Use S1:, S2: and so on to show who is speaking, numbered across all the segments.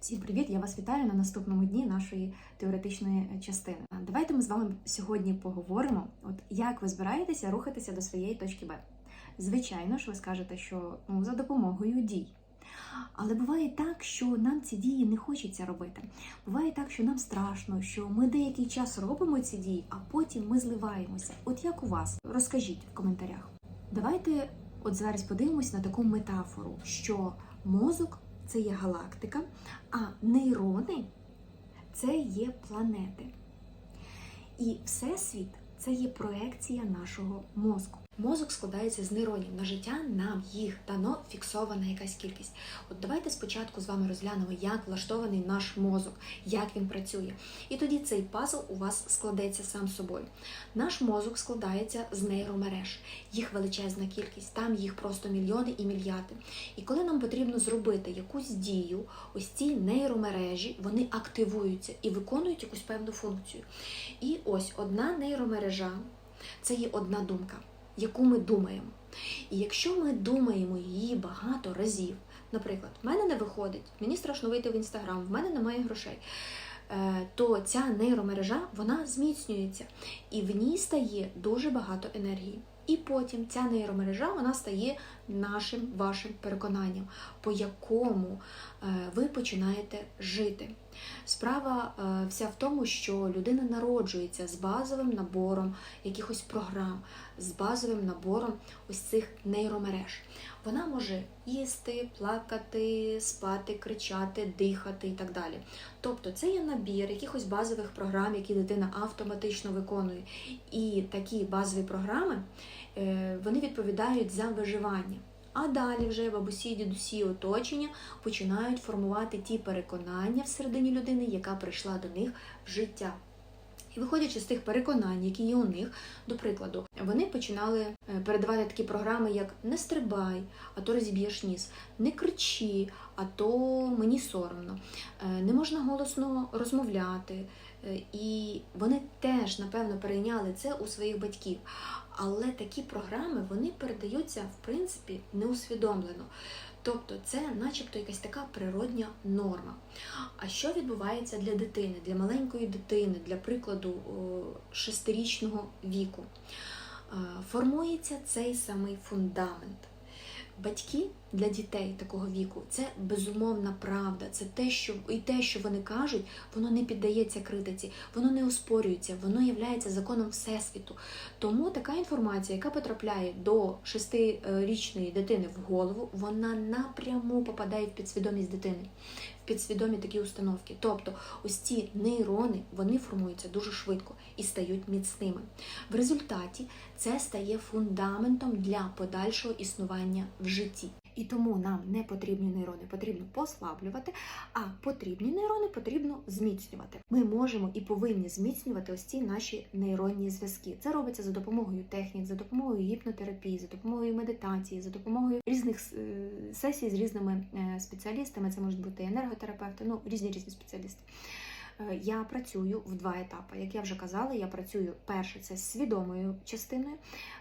S1: Всім привіт! Я вас вітаю на наступному дні нашої теоретичної частини. Давайте ми з вами сьогодні поговоримо, от як ви збираєтеся рухатися до своєї точки Б. Звичайно ж, ви скажете, що ну, за допомогою дій. Але буває так, що нам ці дії не хочеться робити. Буває так, що нам страшно, що ми деякий час робимо ці дії, а потім ми зливаємося. От як у вас? Розкажіть в коментарях. Давайте от зараз подивимось на таку метафору, що мозок це є галактика, а нейрони це є планети. І Всесвіт це є проекція нашого мозку. Мозок складається з нейронів. На життя нам їх дано фіксована якась кількість. От давайте спочатку з вами розглянемо, як влаштований наш мозок, як він працює. І тоді цей пазл у вас складеться сам собою. Наш мозок складається з нейромереж. Їх величезна кількість, там їх просто мільйони і мільярди. І коли нам потрібно зробити якусь дію, ось ці нейромережі вони активуються і виконують якусь певну функцію. І ось одна нейромережа це є одна думка яку ми думаємо. І якщо ми думаємо її багато разів, наприклад, в мене не виходить, мені страшно вийти в інстаграм, в мене немає грошей, е, то ця нейромережа вона зміцнюється і в ній стає дуже багато енергії. І потім ця нейромережа вона стає нашим вашим переконанням, по якому е, ви починаєте жити. Справа е, вся в тому, що людина народжується з базовим набором якихось програм, з базовим набором ось цих нейромереж. Вона може їсти, плакати, спати, кричати, дихати і так далі. Тобто це є набір якихось базових програм, які дитина автоматично виконує. І такі базові програми е, вони відповідають за виживання. А далі вже бабусі, дідусі, оточення починають формувати ті переконання всередині людини, яка прийшла до них в життя. І виходячи з тих переконань, які є у них, до прикладу, вони починали е, передавати такі програми, як не стрибай, а то розіб'єш ніс, не кричи, а то мені соромно, е, не можна голосно розмовляти. Е, І вони теж, напевно, перейняли це у своїх батьків. Але такі програми вони передаються, в принципі, неусвідомлено. Тобто це начебто якась така природня норма. А що відбувається для дитини, для маленької дитини, для прикладу шестирічного віку? Формується цей самий фундамент. Батьки для дітей такого віку це безумовна правда. Це те, що і те, що вони кажуть, воно не піддається критиці, воно не оспорюється, воно є законом всесвіту. Тому така інформація, яка потрапляє до шестирічної дитини в голову, вона напряму попадає в підсвідомість дитини, в підсвідомі такі установки. Тобто, ось ці нейрони вони формуються дуже швидко і стають міцними. В результаті це стає фундаментом для подальшого існування в житті. І тому нам не потрібні нейрони потрібно послаблювати, а потрібні нейрони потрібно зміцнювати. Ми можемо і повинні зміцнювати ось ці наші нейронні зв'язки. Це робиться за допомогою технік, за допомогою гіпнотерапії, за допомогою медитації, за допомогою різних сесій з різними е, спеціалістами. Це можуть бути енерготерапевти, ну різні різні спеціалісти. Е, я працюю в два етапи. Як я вже казала, я працюю перше це свідомою частиною,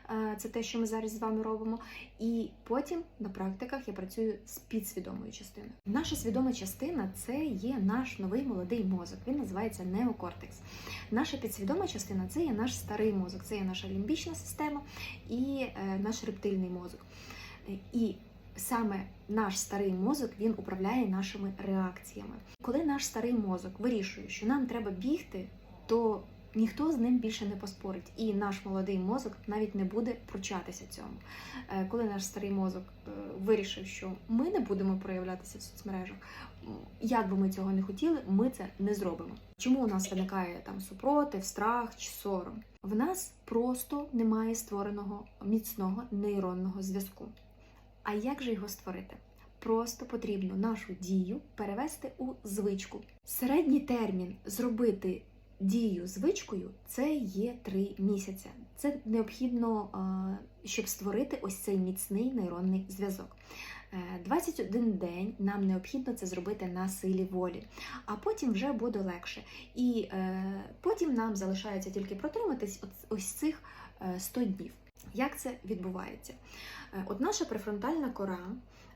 S1: е, це те, що ми зараз з вами робимо. І потім на практиках я працюю з підсвідомою частиною. Наша свідома частина це є наш новий молодий мозок. Він називається неокортекс. Наша підсвідома частина це є наш старий мозок, це є наша лімбічна система і е, наш рептильний мозок. І саме наш старий мозок він управляє нашими реакціями. Коли наш старий мозок вирішує, що нам треба бігти, то ніхто з ним більше не поспорить, і наш молодий мозок навіть не буде пручатися цьому. Е, коли наш старий мозок е, вирішив, що ми не будемо проявлятися в соцмережах, як би ми цього не хотіли, ми це не зробимо. Чому у нас виникає там супротив, страх чи сором? В нас просто немає створеного міцного нейронного зв'язку. А як же його створити? Просто потрібно нашу дію перевести у звичку. Середній термін зробити дію звичкою це є три місяці. Це необхідно, щоб створити ось цей міцний нейронний зв'язок. 21 е, день нам необхідно це зробити на силі волі, а потім вже буде легше. І е, потім нам залишається тільки протриматись ось цих 100 е, днів. Як це відбувається? От наша префронтальна кора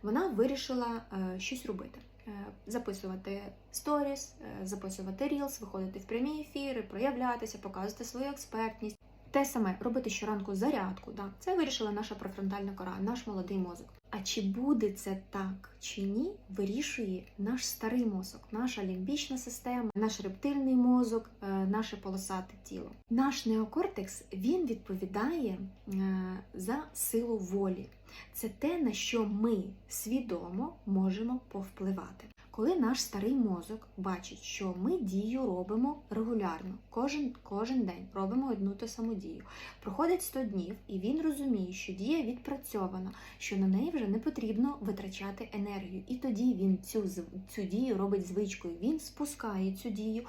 S1: вона вирішила щось робити. е, записувати сторіс, е, записувати рілс, виходити в прямі ефіри, проявлятися, показувати свою експертність. Те саме робити щоранку зарядку. Да? Це вирішила наша префронтальна кора, наш молодий мозок. А чи буде це так чи ні, вирішує наш старий мозок, наша лімбічна система, наш рептильний мозок, е, наше полосате тіло. Наш неокортекс він відповідає е, за силу волі. Це те, на що ми свідомо можемо повпливати. Коли наш старий мозок бачить, що ми дію робимо регулярно, кожен, кожен день робимо одну ту саму дію. Проходить 100 днів, і він розуміє, що дія відпрацьована, що на неї вже не потрібно витрачати енергію. І тоді він цю, цю дію робить звичкою. Він спускає цю дію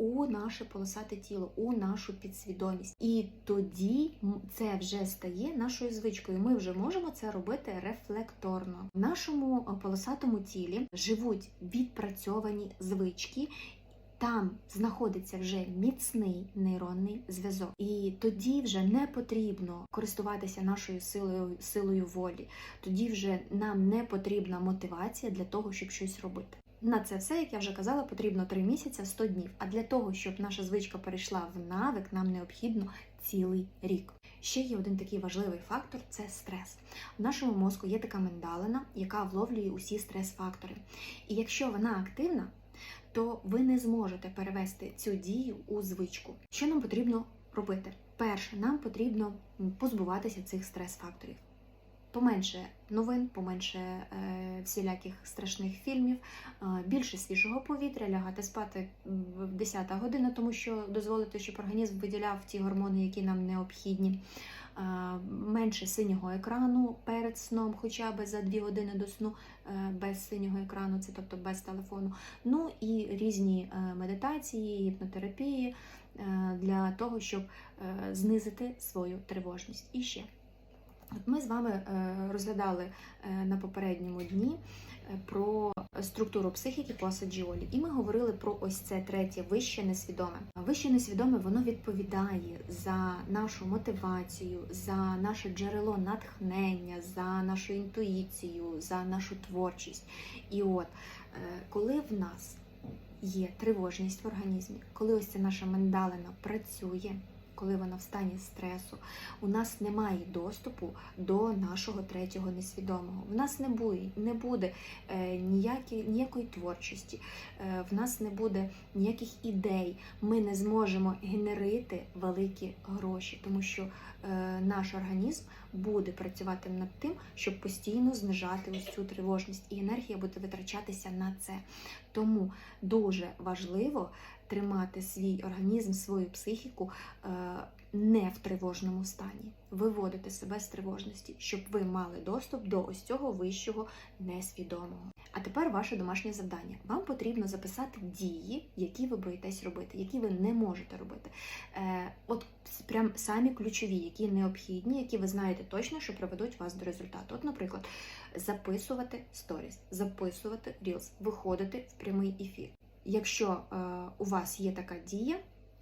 S1: у наше полосате тіло, у нашу підсвідомість. І тоді це вже стає нашою звичкою. Ми вже можемо це робити рефлекторно. В нашому е, полосатому тілі живуть відпрацьовані звички. Там знаходиться вже міцний нейронний зв'язок, і тоді вже не потрібно користуватися нашою силою силою волі. Тоді вже нам не потрібна мотивація для того, щоб щось робити. На це все, як я вже казала, потрібно 3 місяці 100 днів. А для того, щоб наша звичка перейшла в навик, нам необхідно цілий рік. Ще є один такий важливий фактор це стрес. В нашому мозку є така миндалина, яка вловлює усі стрес-фактори. І якщо вона активна, то ви не зможете перевести цю дію у звичку. Що нам потрібно робити? Перше, нам потрібно позбуватися цих стрес-факторів. Поменше новин, поменше е, всіляких страшних фільмів, е, більше свіжого повітря, лягати спати в 10 година, тому що дозволити, щоб організм виділяв ті гормони, які нам необхідні. Е, менше синього екрану перед сном, хоча б за 2 години до сну е, без синього екрану, це тобто без телефону. Ну і різні е, медитації, гіпнотерапії е, для того, щоб е, знизити свою тривожність. І ще. От ми з вами е, розглядали е, на попередньому дні е, про структуру психіки по Асаджіолі, і ми говорили про ось це третє вище несвідоме. Вище несвідоме воно відповідає за нашу мотивацію, за наше джерело натхнення, за нашу інтуїцію, за нашу творчість. І от коли в нас є тривожність в організмі, коли ось ця наша миндалина працює, коли вона в стані стресу, у нас немає доступу до нашого третього несвідомого. В нас не буде, не буде е, ніякі, ніякої творчості, е, в нас не буде ніяких ідей. Ми не зможемо генерити великі гроші, тому що е, наш організм буде працювати над тим, щоб постійно знижати ось цю тривожність, і енергія буде витрачатися на це. Тому дуже важливо тримати свій організм, свою психіку е, не в тривожному стані, виводити себе з тривожності, щоб ви мали доступ до ось цього вищого несвідомого. А тепер ваше домашнє завдання. Вам потрібно записати дії, які ви боїтесь робити, які ви не можете робити. Е, от прям самі ключові, які необхідні, які ви знаєте точно, що приведуть вас до результату. От, наприклад, записувати сторіс, записувати рілс, виходити в прямий ефір. Якщо е, у вас є така дія,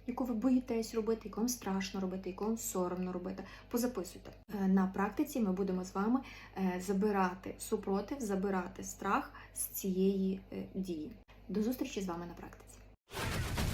S1: яку ви боїтесь робити, яку вам страшно робити, яку вам соромно робити, позаписуйте. Е, на практиці ми будемо з вами е, забирати супротив, забирати страх з цієї е, дії. До зустрічі з вами на практиці.